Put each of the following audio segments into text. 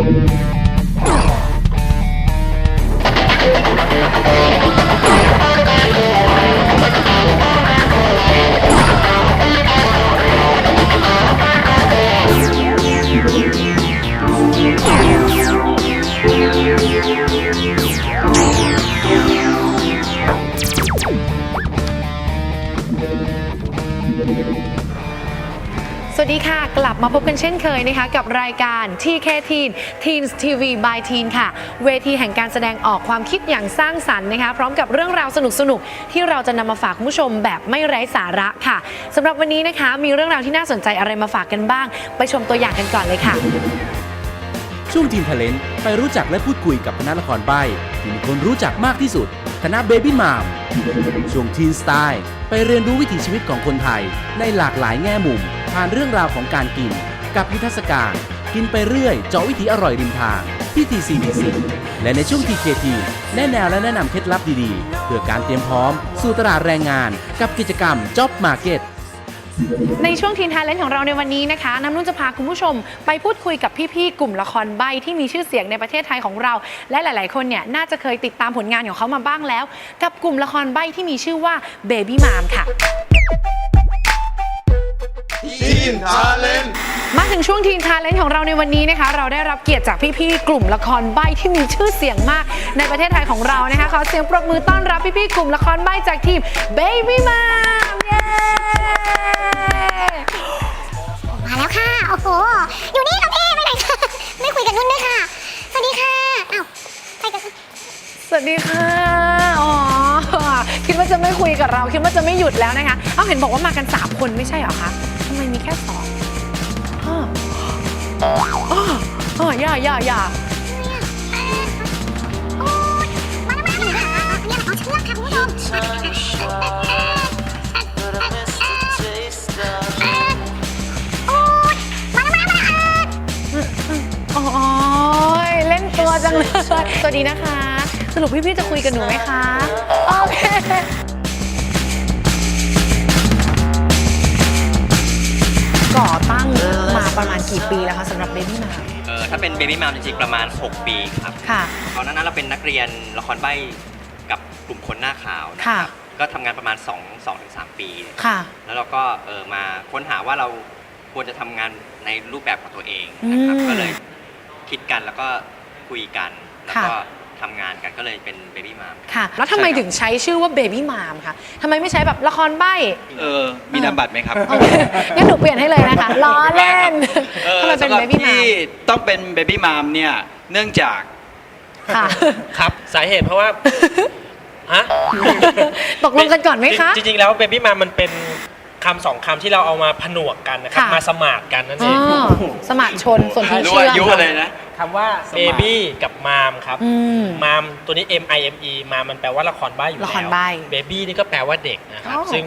ส วัสดีค่ะ กลับมาพบกันเช่นเคยนะคะ กับรายการ TK Teen Teens TV by Teen ค่ะ เวทีแห่งการแสดงออกความคิดอย่างสร้างสรรค์นะคะ พร้อมกับเรื่องราวสนุกๆที่เราจะนำมาฝากคุณผู้ชมแบบไม่ไร้สาระค่ะสำหรับวันนี้นะคะ มีเรื่องราวที่น่าสนใจอะไรมาฝากกันบ้าง ไปชมตัวอย่างกันก่อนเลยค่ะ ช่วงทีมท a เลนไปรู้จักและพูดคุยกับคณะละครใบที่มีคนรู้จักมากที่สุดคณะเบบี้มามช่วงทีนสไตล์ไปเรียนรู้วิถีชีวิตของคนไทยในหลากหลายแง่มุม ผ่านเรื่องราวของการกิน กับนิทรรศการ กินไปเรื่อย เจาะวิถีอร่อยริมทางที่ TCDC และในช่วง TKT แนะแนวและแนะนำเคล็ดลับดีๆ เพื่อการเตรียมพร้อม สู่ตลาดแรงงาน กับกิจกรรม Job Market ในช่วงทีนท a เลนของเราในวันนี้นะคะ น้ำนุ่นจะพาคุณผู้ชม ไปพูดคุยกับพี่ๆ กลุ่มละครใบที่มีชื่อเสียงในประเทศไทยของเรา และหลาย ๆ คนเนี่ยน่าจะเคยติดตามผลงานของเขามาบ้างแล้ว กับกลุ่มละครใบที่มีชื่อว่า Baby Mom ค่ะ ทีมทาเลนมาถึงช่วงทีนทาเลนของเราในวันนี้นะคะ เราได้รับเกียรติจากพี่ๆกลุ่มละครใบที่มีชื่อเสียงมากในประเทศไทยของเรานะคะขอเสียงปรบมือต้อนรับพี่ๆกลุ่มละครใบจากทีม Baby Mom เย้มาแล้วค่ะโอ้โหอยู่นี่ค่ะพี่ไปไหนคะไม่คุยกับนุ่นด้วยค่ะ สวัสดีค่ะอ้าวไปกับสวัสดีค่ะอ๋อคิดว่าจะไม่คุยกับเรา คิดว่าจะไม่หยุดแล้วนะคะ เอาเห็นบอกว่ามากัน 3 คนไม่ใช่เหรอคะทำไมมีแค่สองอ้ออ้ออ้อย่าอย่าอย่าโอ๊ยมาแล้วมาแล้วมาแล้วเนี่ยเอาเชือกค่ะคุณผู้ชมโอ๊ยมาแล้วมาแล้วมาแล้วโอ้ยเล่นตัวจังเลย สวัสดีนะคะ สรุปพี่ๆจะคุยกับหนูไหมคะ โอเค ประมาณกี่ปีแล้วคะสำหรับ Baby Mom เออถ้าเป็นเบบี้มามจริงๆประมาณ 6 ปีครับ ค่ะ ตอนนั้นเราเป็นนักเรียนละครใบ้กับกลุ่มคนหน้าขาวนะคค่ะรับก็ทำงานประมาณ2 2ถึง3ปี ค่ะ แล้วเราก็เออมาค้นหาว่าเราควรจะทำงานในรูปแบบของตัวเองนะครับ อืมก็เลยคิดกันแล้วก็คุยกัน แล้วก็ค่ะ ทำงานกันก็เลยเป็นเบบี้มาม ค่ะ แล้วทำไมถึงใช้ชื่อว่า Baby Mom คะทำไมไม่ใช้แบบละครใบ้เออ มีนามบัตรไหมครับโอเคงั้นหนูเปลี่ยนให้เลยนะคะล้อเล่นเออทำไมเป็นสำหรับ Baby ที่ Mom ต้องเป็นเบบี้มามเนี่ย เนื่องจากค่ะ ครับสาเหตุเพราะว่า ฮะตกลงกันก่อนไหมคะ จริงๆแล้วเบบี้มามันเป็นคำสองคำที่เราเอามาผนวกกันนะครับ ค่ะ มาสมานกันนั่นอ๋เองอสมัครชนส่วนที่รู้เชื่ออายุมอะไรนะ คำว่าเบบี้กับมามครับอืม มามตัวนี้ M I M E มามมันแปลว่าละครใบ้อยู่ละแล้วครใบ้เบบี้นี่ก็แปลว่าเด็กนะครับ อ๋อซึ่ง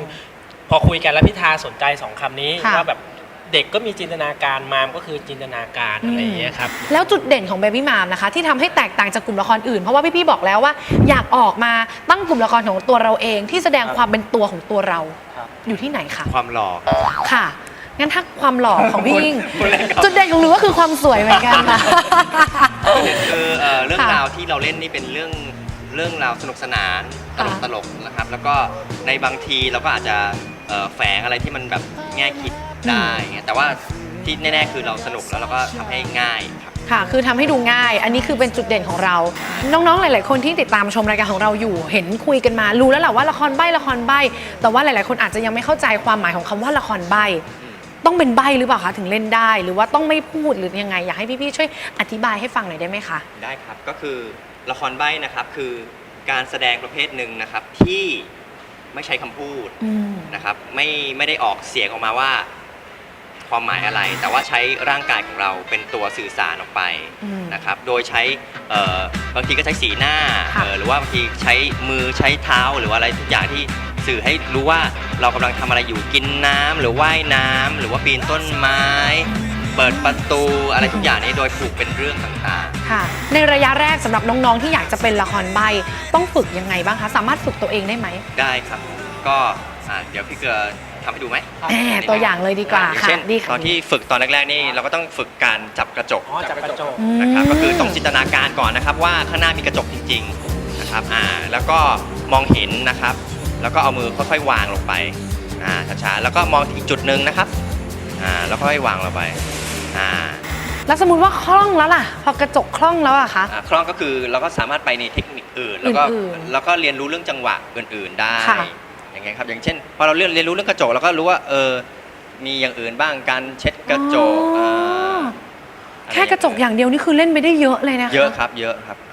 พอคุยกันแล้วพิธาสนใจสองคำนี้ค่ะ ว่าแบบเด็กก็มีจินตนาการมามก็คือจินตนาการอะไรอย่างเงี้ยครับ แล้วจุดเด่นของ Baby Mom นะคะ ที่ทำให้แตกต่างจากกลุ่มละครอื่น เพราะว่าพี่ๆบอกแล้วว่าอยากออกมาตั้งกลุ่มละครของตัวเราเอง ที่แสดงความเป็นตัวของตัวเราอยู่ที่ไหนคะความหล่อค่ะ งั้นถ้าความหล่อของพี่ยิ่งจุดเด่นของหนูก็คือความสวยเหมือนกันค่ะ คือเอ่อเรื่องค่ะราวที่เราเล่นนี่เป็นเรื่องเรื่องราวสนุกสนานตลกค่ะตลกนะครับ แล้วก็ในบางทีเราก็อาจจะเอ่อแฝงอะไรที่มันแบบแง่คิดได้เงี้ยแต่ว่าที่แน่ๆคือเราสนุกแล้วเราก็ทำให้ง่ายครับ ค่ะ คือทำให้ดูง่าย อันนี้คือเป็นจุดเด่นของเรา น้องๆ หลาย ๆ คนที่ติดตามชมรายการของเราอยู่ เห็นคุยกันมา รู้แล้วแหละว่าละครใบ้ละครใบ้ แต่ว่าหลาย ๆ คนอาจจะยังไม่เข้าใจความหมายของคำว่าละครใบ้ ต้องเป็นใบ้หรือเปล่าคะถึงเล่นได้ หรือว่าต้องไม่พูดหรือยังไง อยากให้พี่ๆช่วยอธิบายให้ฟังหน่อยได้ไหมคะ ได้ครับก็คือละครใบ้นะครับคือการแสดงประเภทหนึ่งนะครับที่ไม่ใช้คำพูดอืม นะครับไม่ไม่ได้ออกเสียงออกมาว่า ความหมายอะไร แต่ว่าใช้ร่างกายของเราเป็นตัวสื่อสารออกไปอืม นะครับโดยใช้เอ่อบางทีก็ใช้สีหน้าค่ะ เอ่อหรือว่าบางทีใช้มือใช้เท้าหรือว่าอะไรทุกอย่างที่ สื่อให้รู้ว่าเรากำลังทำอะไรอยู่กินน้ำหรือว่ายน้ำหรือว่าปีนต้นไม้ เปิดประตูอะไรทุกอย่างนี้โดยผูกเป็นเรื่องต่างๆ ค่ะ ในระยะแรกสำหรับน้องๆที่อยากจะเป็นละครใบต้องฝึกยังไงบ้างคะสามารถฝึกตัวเองได้ไหมได้ครับ ก็เดี๋ยวพี่เกลือทำให้ดูไหมตัวอย่างเลยดีกว่าค่ะดีค่ะตอนที่ฝึกตอนแรกๆนี่เราก็ต้องฝึกการจับกระจกจับกระจกนะครับก็คือต้องจินตนาการก่อนนะครับว่าข้างหน้ามีกระจกจริง ๆนะครับอ่าแล้วก็มองเห็นนะครับ แล้วก็เอามือค่อยๆวางลงไปอ่าช้าๆแล้วก็มองอีกจุดหนึ่งนะครับอ่าแล้วค่อยๆวางลงไปอ่าแล้วสมมติว่าคล่องแล้วล่ะ พอกระจกคล่องแล้วอะคะ อ่าคล่องก็คือเราก็สามารถไปในเทคนิคอื่น แล้วก็อื่นๆแล้วก็เรียนรู้เรื่องจังหวะอื่นๆได้ค่ะ อย่างเงี้ยครับอย่างเช่นพอเราเรียนเรียนรู้เรื่องกระจกเราก็รู้ว่าเออมีอย่างอื่นบ้างการเช็ดกระจกอ๋ออ่าแค่กระจกอย่างเดียวนี่คือเล่นไปได้เยอะเลยนะคะ เยอะครับเยอะครับอ่า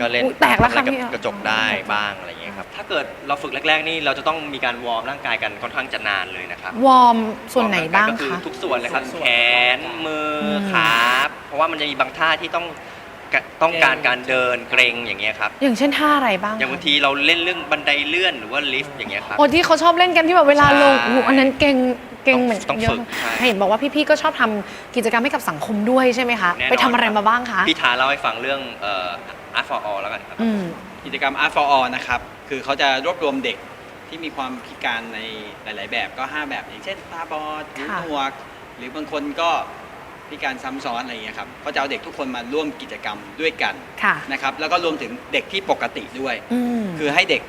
ก็เล่นอุ๊ยแตกแล้วค่ะทำอะไรพี่กับกระจกได้บ้างอะไรอย่างเงี้ยครับถ้าเกิดเราฝึกแรก ๆ นี่เราจะต้องมีการวอร์มร่างกายกันค่อนข้างจะนานเลยนะครับวอร์มส่วนไหนบ้างก็คือคะ ทุกส่วนเลยครับทุกส่วนแขนมืออม ขาเพราะว่ามันจะมีบางท่าที่ต้องกะต้องการการเดินเกรงอย่างเงี้ยครับอย่างเช่นท่าอะไรบ้างอย่างบางทีเราเล่นเรื่องบันไดเลื่อนหรือว่าลิฟต์อย่างเงี้ยครับ โอ้ที่เขาชอบเล่นกันที่แบบเวลาลงใช่ โอ้โหอันนั้นเก่ง เก่งเหมือนต้องเยฝึอะกใช่ เห็นบอกว่าพี่ๆก็ชอบทำกิจกรรมให้กับสังคมด้วยใช่ไหมคะ แน่นอนไปทำอะไรมาบ้างคะ พี่ทาเล่าให้ฟังเรื่องเอ่อ art for all แล้วกันครับอืม กิจกรรม Art for All นะครับ คือเขาจะรวบรวมเด็กที่มีความพิการในหลาย ๆ แบบก็ 5 แบบอย่างเช่นตาบอดหูค่ะ หนวก หรือบางคนก็พิการซ้ำซ้อนอะไรอย่างเงี้ยครับเขาจะเอาเด็กทุกคนมาร่วมกิจกรรมด้วยกันค่ะ นะครับ แล้วก็รวมถึงเด็กที่ปกติด้วย อืม คือให้เด็ก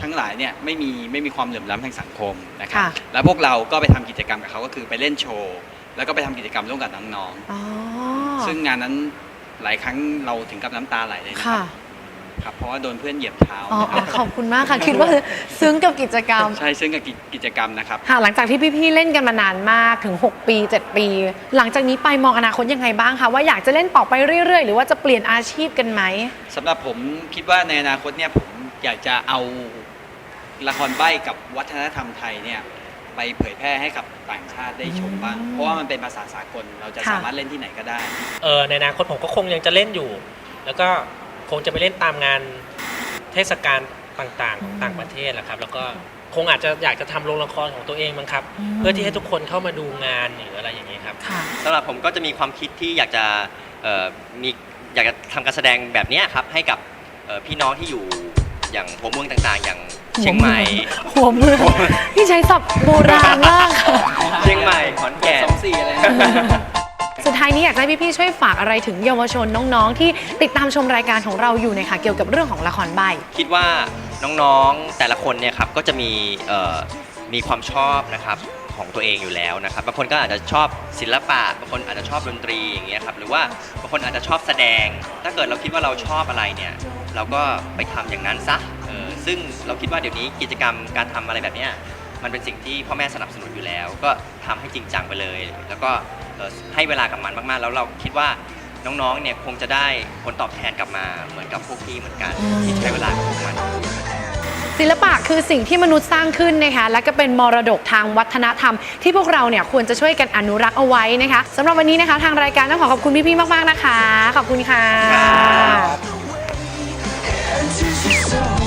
ทั้งหลายเนี่ยไม่มีไม่มีความเหลื่อมล้ำทางสังคมนะครับค่ะ แล้วพวกเราก็ไปทำกิจกรรมกับเขาก็คือไปเล่นโชว์ แล้วก็ไปทำกิจกรรมร่วมกับน้องอ๋อๆซึ่งงานนั้นหลายครั้งเราถึงกับน้ำตาไหลเลยนะคค่ะรับครับเพราะว่าโดนเพื่อนเหยียบเท้าอ๋อนะคอ๋รัอบขอบคุณมากค่ะ คิดว่าซึ้งกับกิจกรรม ใช่ซึ่งกับกิจกรรมนะครับ ค่ะหลังจากที่พี่ๆเล่นกันมานานมากถึง 6 ปี 7 ปี หลังจากนี้ไปมองอนาคตยังไงบ้างคะ ว่าอยากจะเล่นต่อไปเรื่อยๆ หรือว่าจะเปลี่ยนอาชีพกันไหม สำหรับผมคิดว่าในอนาคตเนี่ยผมอยากจะเอา ละครใบ้กับวัฒนธรรมไทยเนี่ยไปเผยแพร่ให้กับต่างชาติได้ชมบ้าง เพราะว่ามันเป็นภาษาสากลเราจะค่ะ สามารถเล่นที่ไหนก็ได้ เออในอนาคตผมก็คงยังจะเล่นอยู่ แล้วก็คงจะไปเล่นตามงานเทศกาลต่างๆของต่างประเทศแหละครับ แล้วก็คงอาจจะอยากจะทำโรงละครของตัวเองมั้งครับอืมเพื่อที่ให้ทุกคนเข้ามาดูงานหรืออะไรอย่างนี้ยครับ ค่ะ สำหรับผมก็จะมีความคิดที่อยากจะเอ่อมีอยากจะทำการแสดงแบบเนี้ยครับให้กับเอ่อพี่น้องที่อยู่ อย่างหัวเมืองต่างๆ อย่างเชียงใหม่ หัวเมืองพี่ใช้ศัพท์โบราณมากค่ะเชียงใหม่ขอนแก่นสุดท้ายนี้อยากจะให้พี่ๆช่วยฝากอะไรถึงเยาวชนน้องๆ ที่ติดตามชมรายการของเราอยู่นะคะเกี่ยวกับเรื่องของละครใบ คิดว่าน้องๆแต่ละคนเนี่ยครับก็จะมีเอ่อมีความชอบนะครับ ของตัวเองอยู่แล้วนะครับบางคนก็อาจจะชอบศิลปะบางคนอาจจะชอบดนตรีอย่างเงี้ยครับหรือว่าบางคนอาจจะชอบแสดง ถ้าเกิดเราคิดว่าเราชอบอะไรเนี่ยเราก็ไปทำอย่างนั้นซะเออซึ่งเราคิดว่าเดี๋ยวนี้กิจกรรมการทำอะไรแบบเนี้ยมันเป็นสิ่งที่พ่อแม่สนับสนุนอยู่แล้ว ก็ทำให้จริงจังไปเลย แล้วก็ให้เวลากับมันมากๆ แล้วเราคิดว่าน้องๆเนี่ยคงจะได้ผลตอบแทนกลับมาเหมือนกับพวกพี่เหมือนกันที่ใช้เวลากับพวกมัน ศิลปะคือสิ่งที่มนุษย์สร้างขึ้นนะคะและก็เป็นมรดกทางวัฒนธรรม ที่พวกเราเนี่ยควรจะช่วยกันอนุรักษ์เอาไว้นะคะสำหรับวันนี้นะคะ ทางรายการต้องขอขอบคุณพี่ๆมากๆนะคะ ขอบคุณค่ะ This